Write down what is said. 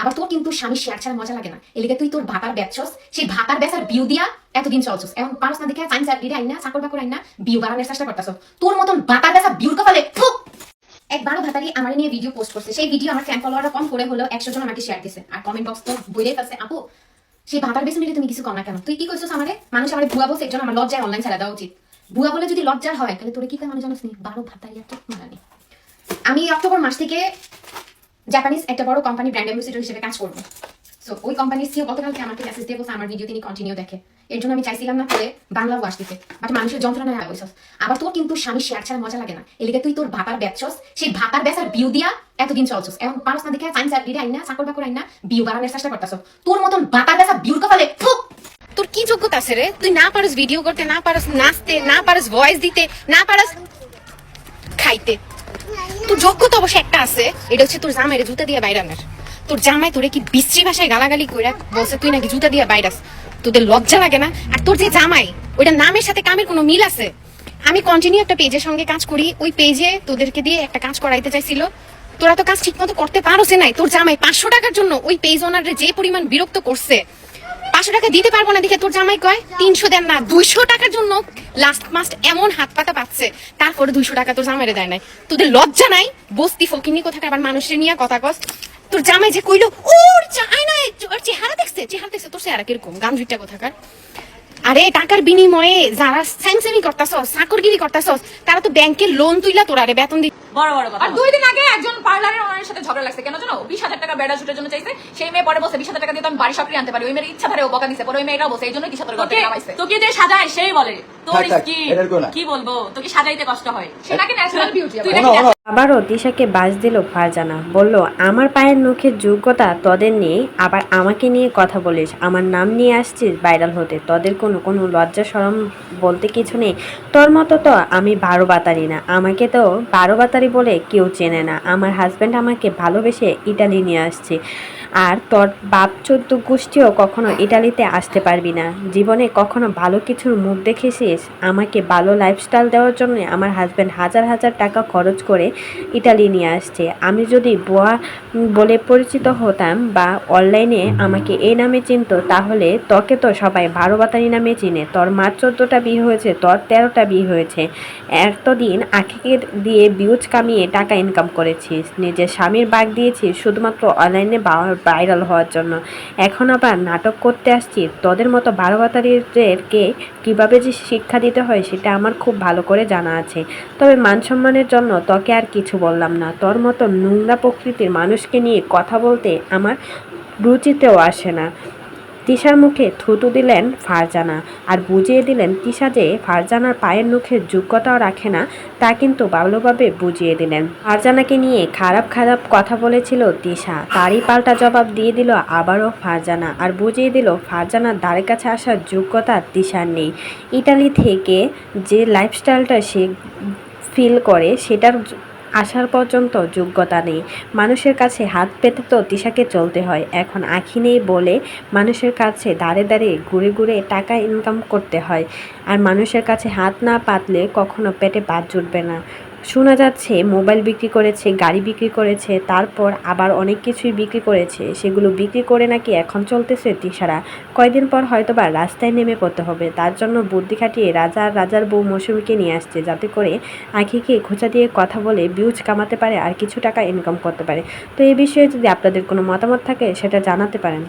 আবার তোর কিন্তু স্বামী শেয়ার ছাড়া মজা লাগে না। এলিগে তুই তোর ভাতার সেই ভাতার বেচার বিউ দিয়া এতদিন চলছস। এখন পারস না দেখে সাইন্স আর আইনা চাকর বাকর আইনা বিউ বাড়ানোর চেষ্টা তোর মতন ভাতার বেচা বিউর কপালে একবারও ভাতারি আমার নিয়ে ভিডিও পোস্ট করছে। সেই ভিডিও আমার ফ্যান কম করে হলো একশো জন আমাকে শেয়ার দিছে। আর কমেন্ট বক্স তো বইরে আপু, সেই ভাতার নিলে তুমি কিছু কম না কেন? তুই কি করছিস আমারে? মানুষ আমার ভুয়া বলছে, একজন আমার লজ্জায় অনলাইন ছেড়ে দেওয়া উচিত। ভুয়া বলে যদি লজ্জার হয়, তাহলে তোরে কি মানুষ জানিস নি? বারো ভাতারি একটা মারানি আমি অক্টোবর মাস থেকে জাপানিজ একটা বড় কোম্পানি ব্র্যান্ড অ্যাম্বাসিডর হিসেবে কাজ করব। সো ওই কোম্পানির সিও গতকালকে আমাকে মেসেজ দিয়ে বলছে, আমার ভিডিও তিনি কন্টিনিউ দেখে। এর জন্য আমি চাইছিলাম না করে বাংলা ওয়াশ দিতে বাট মানুষের যন্ত্রণায় আগে আবার তোর কিন্তু স্বামী শেয়ার ছাড়া মজা লাগে না। এলিগে তুই তোর ভাতার বেচছস সেই ভাতার বেচার বিউ দিয়া এতদিন চলছস। এখন পারস না দেখে সাইন্স আর ডিরে আইনা চাকর বাকর আইনা বিউ বাড়ানোর চেষ্টা করতেছ। তোর মতন ভাতার বেচা বিউর কপালে ফুক তোর কি যোগ্যতা আছে রে? তুই না পারস ভিডিও করতে, না পারস নাচতে, না পারস ভয়েস দিতে, না পারস খাইতে। তোর যোগ্যতা অবশ্য একটা আছে। এটা হচ্ছে তোর জামাইরে জুতা দিয়ে বাইরানের তোর জামাই তোরে কি বিশ্রী ভাষায় গালাগালি কইরা বলছে, তুই নাকি জুতা দিয়ে বাইরাস তোদের লজ্জা লাগে না? আর তোর যে জামাই ওইটা নামের সাথে কামের কোনো মিল আছে? আমি কন্টিনিউ একটা পেজের সঙ্গে কাজ করি। ওই পেজে তোদেরকে দিয়ে একটা কাজ করাইতে চাইছিল। তোরা তো কাজ ঠিক মতো করতে পারোস নাই। তোর জামাই পাঁচশো টাকার জন্য ওই পেজ ওনারে যে পরিমাণ বিরক্ত করছে পাঁচশো টাকা দিতে পারব না দেখে তোর জামাই কয়, তিনশো দেন না, দুইশো টাকার জন্য লাস্ট মাস্ট এমন হাত পাতা পাচ্ছে, তারপরে দুইশো টাকা তোর জামাইরে দেয় নাই। তোদের লজ্জা নাই? বস্তি ফকিনি কোথাকার আবার মানুষের নিয়ে কথা কস? তোর জামাই যে কইলো, ওর ওর চেহারা দেখছে চেহারা দেখছে, তোর চেহারা কীরকম? গান দুইটা কোথাকার? আরে, টাকার বিনিময়ে যারা স্যামসামি করতাছস চাকরগিরি করতাছস তারা তো ব্যাংকের লোন তুইলা তোরা রে বেতন দি বড় বড় কথা। আর দুই দিন আগে একজন পার্লারের ওনার সাথে ঝগড়া লাগছে। কেন জানো? বিশ হাজার টাকা বেড়া জন্য চাইছে। সেই মেয়ে পরে বসে বিশ হাজার টাকা দিয়ে তো আমি বাড়ি সক্রিয় আনতে পারি। ওই মেয়ের ইচ্ছা ধারে ও বকা দিছে। পরে ওই মেয়েটা বসে এই জন্য কি সাথে তোকে তোকে যে সাজায় সেই বলে তোর কি বলব? তোকে সাজাইতে কষ্ট হয়। সেটাকে ন্যাচারাল বিউটি। আবারও দিশাকে বাস দিল ফারজানা। বলল, আমার পায়ের নখের যোগ্যতা তদের নেই, আবার আমাকে নিয়ে কথা বলিস। আমার নাম নিয়ে আসছিস ভাইরাল হতে। তদের কোনো কোনো লজ্জা সরম বলতে কিছু নেই। তোর মতো তো আমি বারো বাতারি না। আমাকে তো বারো বাতারি বলে কেউ চেনে না। আমার হাজব্যান্ড আমাকে ভালোবেসে ইটালি নিয়ে আসছে। আর তোর বাপ চোদ্দ গোষ্ঠীও কখনো ইটালিতে আসতে পারবি না। জীবনে কখনো ভালো কিছুর মুখ দেখেছিস? আমাকে ভালো লাইফস্টাইল দেওয়ার জন্য আমার হাজব্যান্ড হাজার হাজার টাকা খরচ করে ইটালি নিয়ে আসছে। আমি যদি বোয়া বলে পরিচিত হতাম বা অনলাইনে আমাকে এই নামে চিনত, তাহলে তোকে তো সবাই বারো বাতারি নামে চিনে। তোর মার চোদ্দোটা বিয়ে হয়েছে, তোর তেরোটা বিয়ে হয়েছে। এতদিন আখিকে দিয়ে বিউজ কামিয়ে টাকা ইনকাম করেছিস। নিজের স্বামীর বাগ দিয়েছিস, শুধুমাত্র অনলাইনে ভাইরাল হওয়ার জন্য। এখন আবার নাটক করতে আসছি, তোদের মতো বারো বাতারিদেরকে কীভাবে যে শিক্ষা দিতে হয় সেটা আমার খুব ভালো করে জানা আছে। তবে মান সম্মানের জন্য তোকে আর কিছু বললাম না। তোর মতো নোংরা প্রকৃতির মানুষকে নিয়ে কথা বলতে আমার রুচিতেও আসে না। তিশার মুখে থুতু দিলেন ফারজানা আর বুঝিয়ে দিলেন তিশা যে ফারজানার পায়ের মুখের যোগ্যতাও রাখে না, তা কিন্তু ভালোভাবে বুঝিয়ে দিলেন। ফারজানাকে নিয়ে খারাপ খারাপ কথা বলেছিল তিশা। তারই পাল্টা জবাব দিয়ে দিল আবারও ফারজানা আর বুঝিয়ে দিল ফারজানার দ্বারে কাছে আসার যোগ্যতা তিশার নেই। ইটালি থেকে যে লাইফস্টাইলটা সে ফিল করে, সেটার আসার পর্যন্ত যোগ্যতা নেই। মানুষের কাছে হাত পেতে তো তিশাকে চলতে হয়। এখন আখি নেই বলে মানুষের কাছে দাঁড়ে দাঁড়িয়ে ঘুরে ঘুরে টাকা ইনকাম করতে হয়। আর মানুষের কাছে হাত না পাতলে কখনো পেটে ভাত জুটবে না। শোনা যাচ্ছে, মোবাইল বিক্রি করেছে, গাড়ি বিক্রি করেছে, তারপর আবার অনেক কিছুই বিক্রি করেছে। সেগুলো বিক্রি করে নাকি এখন চলতেছে তিশারা কয়দিন পর হয়তো বা রাস্তায় নেমে পড়তে হবে। তার জন্য বুদ্ধি খাটিয়ে রাজার রাজার বউ মৌসুমীকে নিয়ে আসছে, যাতে করে আঁখিকে খোঁচা দিয়ে কথা বলে ভিউজ কামাতে পারে আর কিছু টাকা ইনকাম করতে পারে। তো এই বিষয়ে যদি আপনাদের কোনো মতামত থাকে, সেটা জানাতে পারেন।